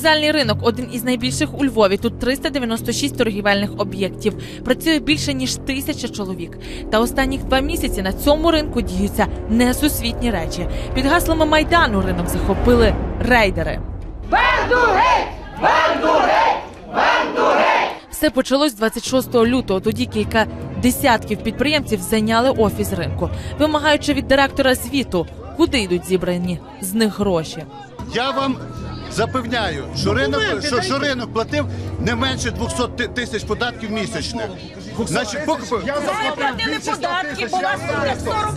Привокзальний ринок один із найбільших у Львові. Тут 396 торгівельних об'єктів. Працює більше ніж тисяча чоловік. Та останніх два місяці на цьому ринку діються несусвітні речі. Під гаслами майдану ринок захопили рейдери. Все почалось 26 лютого. Тоді кілька десятків підприємців зайняли офіс ринку, вимагаючи від директора звіту, куди йдуть зібрані з них гроші. Я вам запевняю, що ринок, що, що ринок платив не менше 200 ти- тисяч податків місячних. Значить, поки платили податки, бо вас буде 40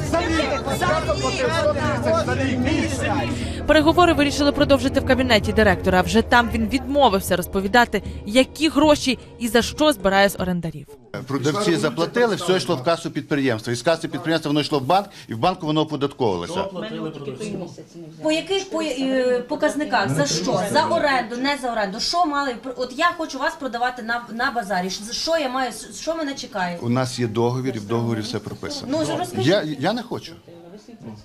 Переговори вирішили продовжити в кабінеті директора. Вже там він відмовився розповідати, які гроші і за що збирає з орендарів. продавці заплатили, все йшло в касу підприємства. Із каси підприємства воно йшло в банк, і в банку воно оподатковувалося. По яких по, е, показниках? За що? За оренду, не за оренду. Що мали? От я хочу вас продавати на, на базарі. За Що я маю? Що мене чекає? У нас є договір, і в договорі все прописано. Ну, розкажіть. Я, я не хочу.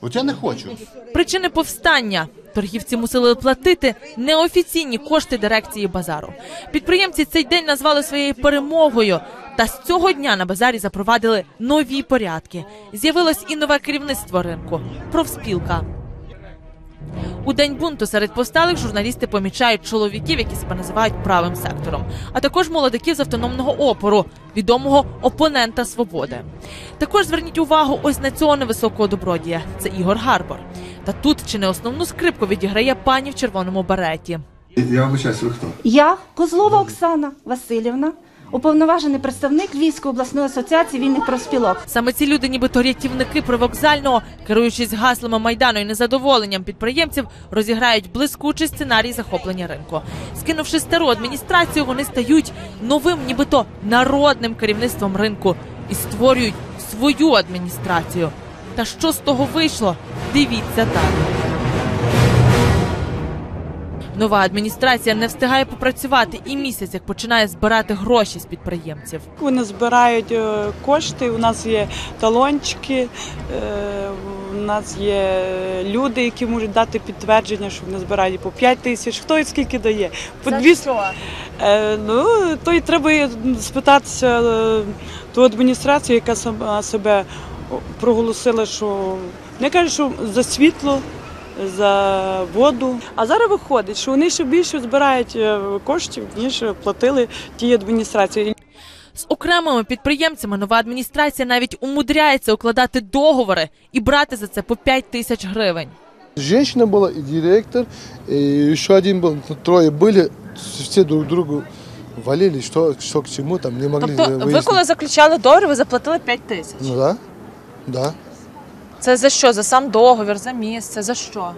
От я не хочу. Причини повстання торгівці мусили платити неофіційні кошти дирекції базару. Підприємці цей день назвали своєю перемогою. Та з цього дня на базарі запровадили нові порядки. З'явилось і нове керівництво ринку профспілка. У день бунту серед повсталих журналісти помічають чоловіків, які себе називають правим сектором, а також молодиків з автономного опору, відомого опонента свободи. Також зверніть увагу ось на цього невисокого добродія. Це Ігор Гарбор. Та тут чи не основну скрипку відіграє пані в червоному береті. Я вибачаюсь, ви хто? Я Козлова Оксана Васильівна, уповноважений представник Львівської обласної асоціації вільних профспілок. Саме ці люди, нібито рятівники привокзального, керуючись гаслами майдану і незадоволенням підприємців, розіграють блискучий сценарій захоплення ринку. Скинувши стару адміністрацію, вони стають новим, нібито народним керівництвом ринку і створюють свою адміністрацію. Та що з того вийшло? Дивіться далі. Нова адміністрація не встигає попрацювати і місяць, як починає збирати гроші з підприємців. Вони збирають е, кошти. У нас є талончики, е, у нас є люди, які можуть дати підтвердження, що вони збирають по 5 тисяч. Хто і скільки дає? По дві- Е, Ну то й треба спитатися е, ту адміністрацію, яка сама себе проголосила, що не кажуть, що за світло За воду. А зараз виходить, що вони ще більше збирають е, коштів, ніж платили тій адміністрації. З окремими підприємцями нова адміністрація навіть умудряється укладати договори і брати за це по 5 тисяч гривень. Женщина была и директор, и еще один был, ну, трое были, все друг другу валили, что, что к чему, там не могли Тобто, ви выяснить. коли заключали договір, ви заплатили 5 тисяч. Ну да, да. Це за що? За сам договір, за місце, за що?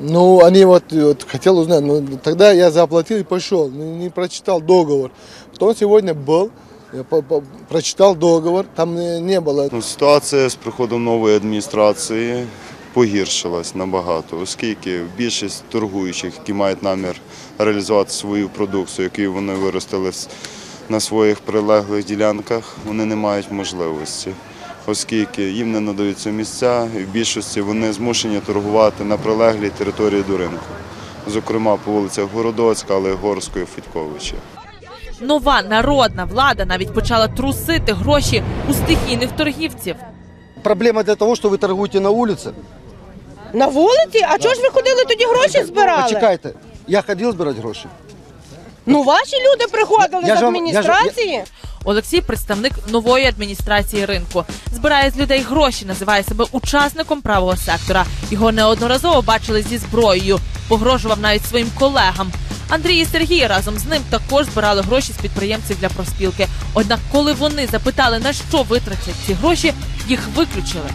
Ну, они вот, вот хотел узнать, ну, тогда я заплатил и пошел, не, не прочитал договор. Потом сегодня был, я по- по- прочитал договор, там не, не было Ну, ситуація з приходом нової адміністрації погіршилась набагато, оскільки більшість торгуючих, які мають намір реалізувати свою продукцію, яку вони виростили на своїх прилеглих ділянках, вони не мають можливості, оскільки їм не надаються місця, і в більшості вони змушені торгувати на прилеглій території до ринку, зокрема по вулицях Городоцька, Олегорської, Федьковича. Нова народна влада навіть почала трусити гроші у стихійних торгівців. Проблема для того, що ви торгуєте на вулиці. На вулиці? А чого ж ви ходили тоді гроші збирали? Почекайте, я ходив збирати гроші. Ну ваші люди приходили Я з ж вам- я ж- адміністрації. Олексій представник нової адміністрації ринку. Збирає з людей гроші, називає себе учасником правого сектора. Його неодноразово бачили зі зброєю, погрожував навіть своїм колегам. Андрій і Сергій разом з ним також збирали гроші з підприємців для профспілки. Однак, коли вони запитали, на що витратять ці гроші, їх виключили.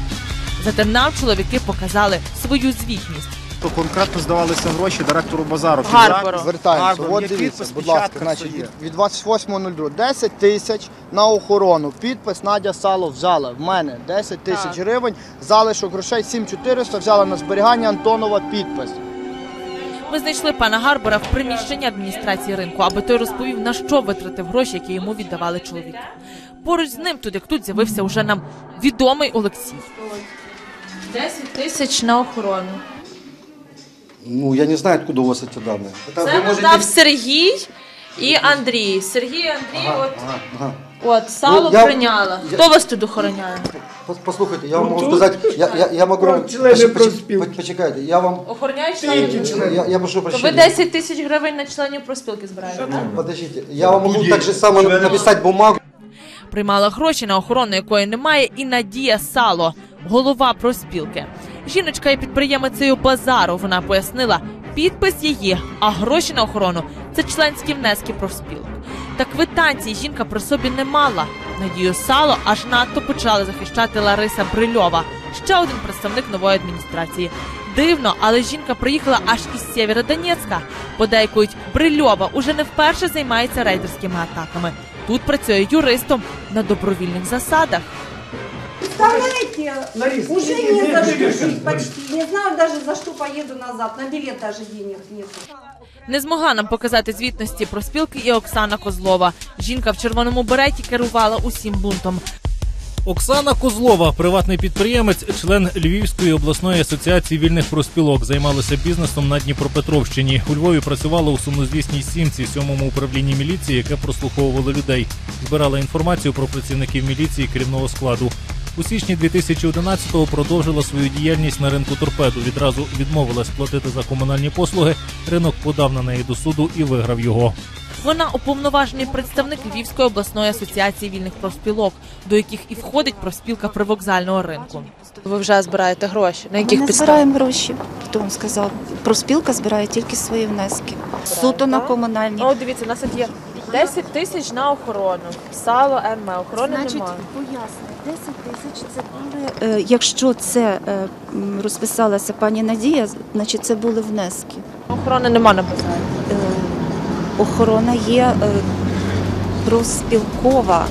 Зате нам чоловіки показали свою звітність. То конкретно здавалися гроші директору базару. Гарбору. Звертаємося. Гарбор, От є дивіться, підпис, будь ласка, печатка, значить, все є. від, від 28.02. 10 тисяч на охорону. Підпис Надя Сало взяла. В мене 10 тисяч гривень. Залишок грошей 7400 взяла на зберігання Антонова підпис. Ми знайшли пана Гарбора в приміщенні адміністрації ринку, аби той розповів, на що витратив гроші, які йому віддавали чоловіки. Поруч з ним, тут як тут, з'явився уже нам відомий Олексій. 10 тисяч на охорону. Ну, я не знаю, откуда у вас эти данные. Это Це вы можете- надав Сергій і Андрій. Сергій і Андрій, Ага, от, ага, ага. от сало Ну, я- прийняла. я- Хто вас тут охороняє? Пос- Послухайте, я вам можу сказати, я, я, я можу вам... Поч- поч- Почекайте, я вам... Охороняють членів? Я, я прошу То ви прощения. 10 тисяч гривень на членів профспілки збираєте, так? Подождите, я вам могу так же само написать бумагу. Приймала гроші на охорону, якої немає, і Надія Сало, голова профспілки. Жіночка є підприємицею базару. Вона пояснила, підпис її, а гроші на охорону це членські внески профспілок. Та квитанції жінка при собі не мала. Надію Сало аж надто почали захищати Лариса Брильова, ще один представник нової адміністрації. Дивно, але жінка приїхала аж із Сєвєродонецька. Подейкують, Брильова уже не вперше займається рейдерськими атаками. Тут працює юристом на добровільних засадах. Представляете, уже не за что жить почти. Не знаю даже за что поеду назад. На билет даже денег нет. Не змогла нам показати звітності про спілки і Оксана Козлова. Жінка в червоному береті керувала усім бунтом. Оксана Козлова, приватний підприємець, член Львівської обласної асоціації вільних профспілок, займалася бізнесом на Дніпропетровщині. У Львові працювала у сумнозвісній сімці, сьомому управлінні міліції, яке прослуховувало людей, збирала інформацію про працівників міліції керівного складу. У січні 2011-го продовжила свою діяльність на ринку торпеду. Відразу відмовилась платити за комунальні послуги. Ринок подав на неї до суду і виграв його. Вона уповноважений представник Львівської обласної асоціації вільних профспілок, до яких і входить профспілка привокзального ринку. Ви вже збираєте гроші. На яких Ми не підставах? збираємо гроші. Хто вам сказав? Профспілка збирає тільки свої внески. Суто на комунальні. О, дивіться, у нас тут є 10 тисяч на охорону. Сало НМ, охорони Значить, немає. поясню, 10 тисяч це були. Е, якщо це е, м, розписалася пані Надія, значить це були внески. Охорони нема на базарі. Е, охорона є е, профспілкова.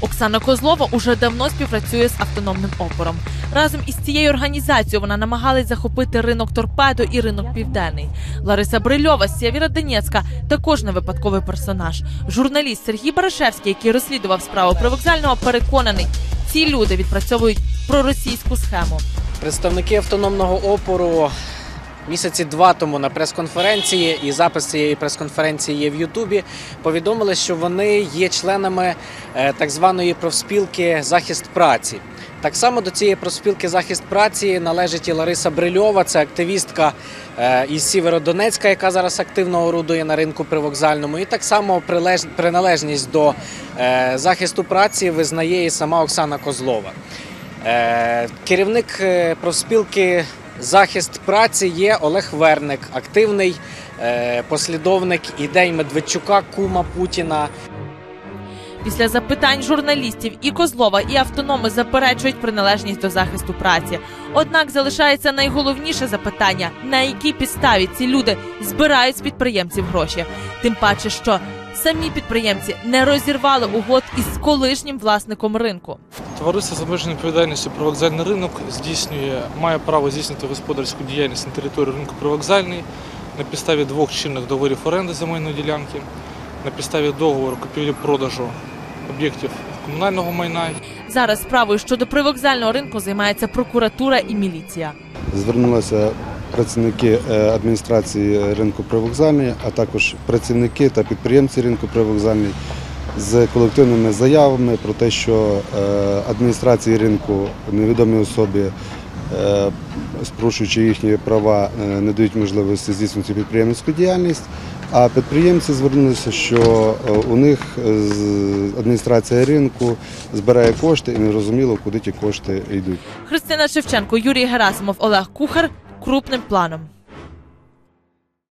Оксана Козлова уже давно співпрацює з автономним опором. Разом із цією організацією вона намагалась захопити ринок торпедо і ринок південний. Лариса Брильова з Сєвєродонецька також не випадковий персонаж. Журналіст Сергій Барашевський, який розслідував справу привокзального, переконаний, ці люди відпрацьовують проросійську схему. Представники автономного опору місяці два тому на прес-конференції, і запис цієї прес-конференції є в Ютубі. Повідомили, що вони є членами е, так званої профспілки Захист праці. Так само до цієї профспілки захист праці належить і Лариса Брильова, це активістка е, із Сєвєродонецька, яка зараз активно орудує на ринку привокзальному. І так само приналежність до е, захисту праці визнає і сама Оксана Козлова. Керівник профспілки захист праці є Олег Верник, активний е, послідовник ідей Медведчука, кума Путіна. Після запитань журналістів і Козлова, і автономи заперечують приналежність до захисту праці. Однак залишається найголовніше запитання: на якій підставі ці люди збирають з підприємців гроші? Тим паче, що самі підприємці не розірвали угод із колишнім власником ринку. Товариство з обмеженою відповідальністю «Привокзальний ринок здійснює, має право здійснити господарську діяльність на території ринку «Привокзальний» на підставі двох чинних договорів оренди земельної ділянки, на підставі договору купівлі-продажу об'єктів комунального майна. Зараз справою щодо привокзального ринку займається прокуратура і міліція. Звернулися працівники е, адміністрації ринку привокзальний, а також працівники та підприємці ринку привокзальний з колективними заявами про те, що е, адміністрації ринку невідомі особи, е, спрошуючи їхні права, е, не дають можливості здійснювати підприємницьку діяльність. А підприємці звернулися, що е, у них е, адміністрація ринку збирає кошти і не розуміло, куди ті кошти йдуть. Христина Шевченко, Юрій Герасимов, Олег Кухар крупним планом.